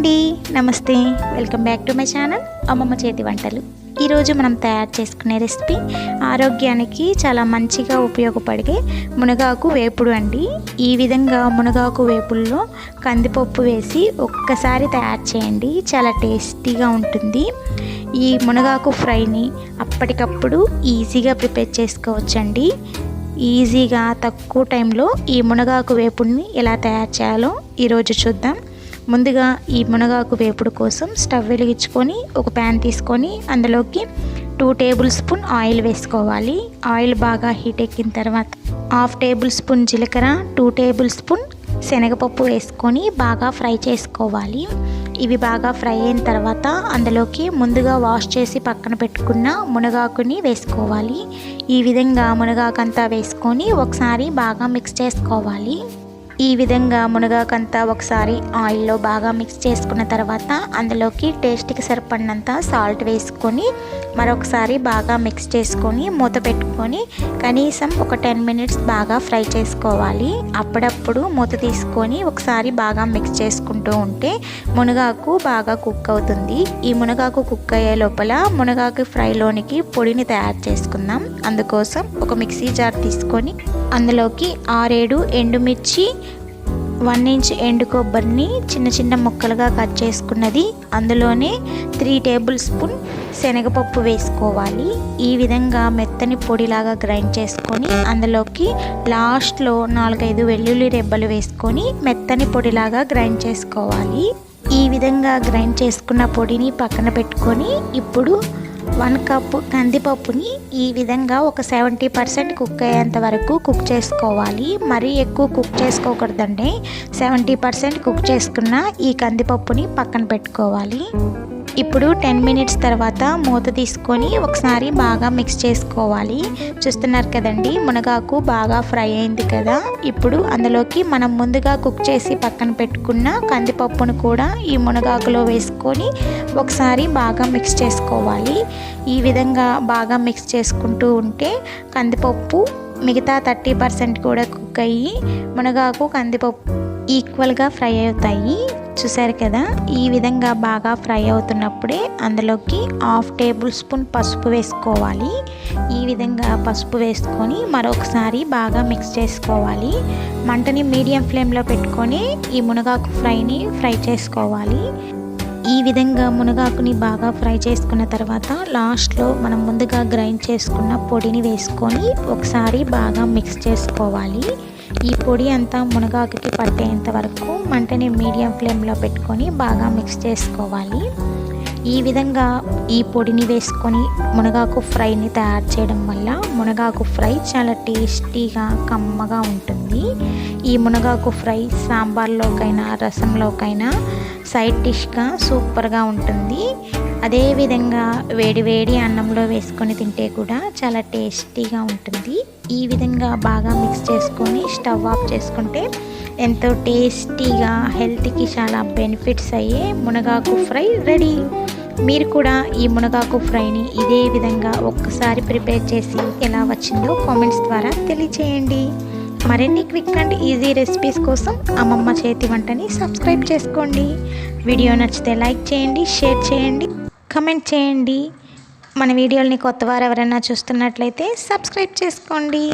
అండి. నమస్తే. Welcome back to my channel అమ్మమ్మ చేతి వంటలు. ఈరోజు మనం తయారు చేసుకునే రెసిపీ ఆరోగ్యానికి చాలా మంచిగా ఉపయోగపడే మునగాకు వేపుడు అండి. ఈ విధంగా మునగాకు వేపుల్లో కందిపప్పు వేసి ఒక్కసారి తయారు చేయండి. చాలా టేస్టీగా ఉంటుంది. ఈ మునగాకు ఫ్రైని అప్పటికప్పుడు ఈజీగా ప్రిపేర్ చేసుకోవచ్చండి. ఈజీగా తక్కువ టైంలో ఈ మునగాకు వేపుడిని ఎలా తయారు చేయాలో ఈరోజు చూద్దాం. ముందుగా ఈ మునగాకు వేపుడు కోసం స్టవ్ వెలిగించుకొని ఒక ప్యాన్ తీసుకొని అందులోకి టూ టేబుల్ స్పూన్ ఆయిల్ వేసుకోవాలి. ఆయిల్ బాగా హీట్ ఎక్కిన తర్వాత హాఫ్ టేబుల్ స్పూన్ జీలకర్ర టూ టేబుల్ స్పూన్ శనగపప్పు వేసుకొని బాగా ఫ్రై చేసుకోవాలి. ఇవి బాగా ఫ్రై అయిన తర్వాత అందులోకి ముందుగా వాష్ చేసి పక్కన పెట్టుకున్న మునగాకుని వేసుకోవాలి. ఈ విధంగా మునగాకంతా వేసుకొని ఒకసారి బాగా మిక్స్ చేసుకోవాలి. ఈ విధంగా మునగాకంతా ఒకసారి ఆయిల్లో బాగా మిక్స్ చేసుకున్న తర్వాత అందులోకి టేస్ట్కి సరిపడినంత సాల్ట్ వేసుకొని మరొకసారి బాగా మిక్స్ చేసుకొని మూత పెట్టుకొని కనీసం ఒక టెన్ మినిట్స్ బాగా ఫ్రై చేసుకోవాలి. అప్పుడప్పుడు మూత తీసుకొని ఒకసారి బాగా మిక్స్ చేసుకుంటూ ఉంటే మునగాకు బాగా కుక్ అవుతుంది. ఈ మునగాకు కుక్ అయ్యే లోపల మునగాకు ఫ్రైలోనికి పొడిని తయారు చేసుకుందాం. అందుకోసం ఒక మిక్సీ జార్ తీసుకొని అందులోకి ఆరేడు ఎండుమిర్చి వన్ ఇంచ్ ఎండు కొబ్బరిని చిన్న చిన్న ముక్కలుగా కట్ చేసుకున్నది. అందులోనే త్రీ టేబుల్ స్పూన్ శనగపప్పు వేసుకోవాలి. ఈ విధంగా మెత్తని పొడిలాగా గ్రైండ్ చేసుకొని అందులోకి లాస్ట్లో నాలుగైదు వెల్లుల్లి రెబ్బలు వేసుకొని మెత్తని పొడిలాగా గ్రైండ్ చేసుకోవాలి. ఈ విధంగా గ్రైండ్ చేసుకున్న పొడిని పక్కన పెట్టుకొని ఇప్పుడు వన్ కప్ కందిపప్పుని ఈ విధంగా ఒక సెవెంటీ పర్సెంట్ కుక్ అయ్యేంత వరకు కుక్ చేసుకోవాలి. మరీ ఎక్కువ కుక్ చేసుకోకూడదండి. సెవెంటీ పర్సెంట్ కుక్ చేసుకున్న ఈ కందిపప్పుని పక్కన పెట్టుకోవాలి. ఇప్పుడు టెన్ మినిట్స్ తర్వాత మూత తీసుకొని ఒకసారి బాగా మిక్స్ చేసుకోవాలి. చూస్తున్నారు కదండి మునగాకు బాగా ఫ్రై అయింది కదా. ఇప్పుడు అందులోకి మనం ముందుగా కుక్ చేసి పక్కన పెట్టుకున్న కందిపప్పును కూడా ఈ మునగాకులో వేసుకొని ఒకసారి బాగా మిక్స్ చేసుకోవాలి. ఈ విధంగా బాగా మిక్స్ చేసుకుంటూ ఉంటే కందిపప్పు మిగతా థర్టీ పర్సెంట్ కూడా కుక్ అయ్యి మునగాకు కందిపప్పు ఈక్వల్గా ఫ్రై అవుతాయి. చూసారు కదా ఈ విధంగా బాగా ఫ్రై అవుతున్నప్పుడే అందులోకి హాఫ్ టేబుల్ స్పూన్ పసుపు వేసుకోవాలి. ఈ విధంగా పసుపు వేసుకొని మరొకసారి బాగా మిక్స్ చేసుకోవాలి. మంటని మీడియం ఫ్లేమ్లో పెట్టుకొని ఈ మునగాకు ఫ్రైని ఫ్రై చేసుకోవాలి. ఈ విధంగా మునగాకుని బాగా ఫ్రై చేసుకున్న తర్వాత లాస్ట్లో మనం ముందుగా గ్రైండ్ చేసుకున్న పొడిని వేసుకొని ఒకసారి బాగా మిక్స్ చేసుకోవాలి. ఈ పొడి అంతా మునగాకుకి పట్టేంత వరకు మంటని మీడియం ఫ్లేమ్లో పెట్టుకొని బాగా మిక్స్ చేసుకోవాలి. ఈ విధంగా ఈ పొడిని వేసుకొని మునగాకు ఫ్రైని తయారు చేయడం వల్ల మునగాకు ఫ్రై చాలా టేస్టీగా కమ్మగా ఉంటుంది. ఈ మునగాకు ఫ్రై సాంబార్లోకైనా రసంలోకైనా సైడ్ డిష్గా సూపర్గా ఉంటుంది. అదేవిధంగా వేడి వేడి అన్నంలో వేసుకొని తింటే కూడా చాలా టేస్టీగా ఉంటుంది. ఈ విధంగా బాగా మిక్స్ చేసుకొని స్టవ్ ఆఫ్ చేసుకుంటే ఎంతో టేస్టీగా హెల్త్కి చాలా బెనిఫిట్స్ అయ్యే మునగాకు ఫ్రై రెడీ. మీరు కూడా ఈ మునగాకు ఫ్రైని ఇదే విధంగా ఒక్కసారి ప్రిపేర్ చేసి ఎలా వచ్చిందో కామెంట్స్ ద్వారా తెలియచేయండి. మరిన్ని క్విక్ అండ్ ఈజీ రెసిపీస్ కోసం అమ్మమ్మ చేతి వంటని సబ్స్క్రైబ్ చేసుకోండి. వీడియో నచ్చితే లైక్ చేయండి షేర్ చేయండి. కమెంట్ చేయండి. మన వీడియోని కొత్త వారు ఎవరైనా చూస్తున్నట్లయితే సబ్స్క్రైబ్ చేసుకోండి.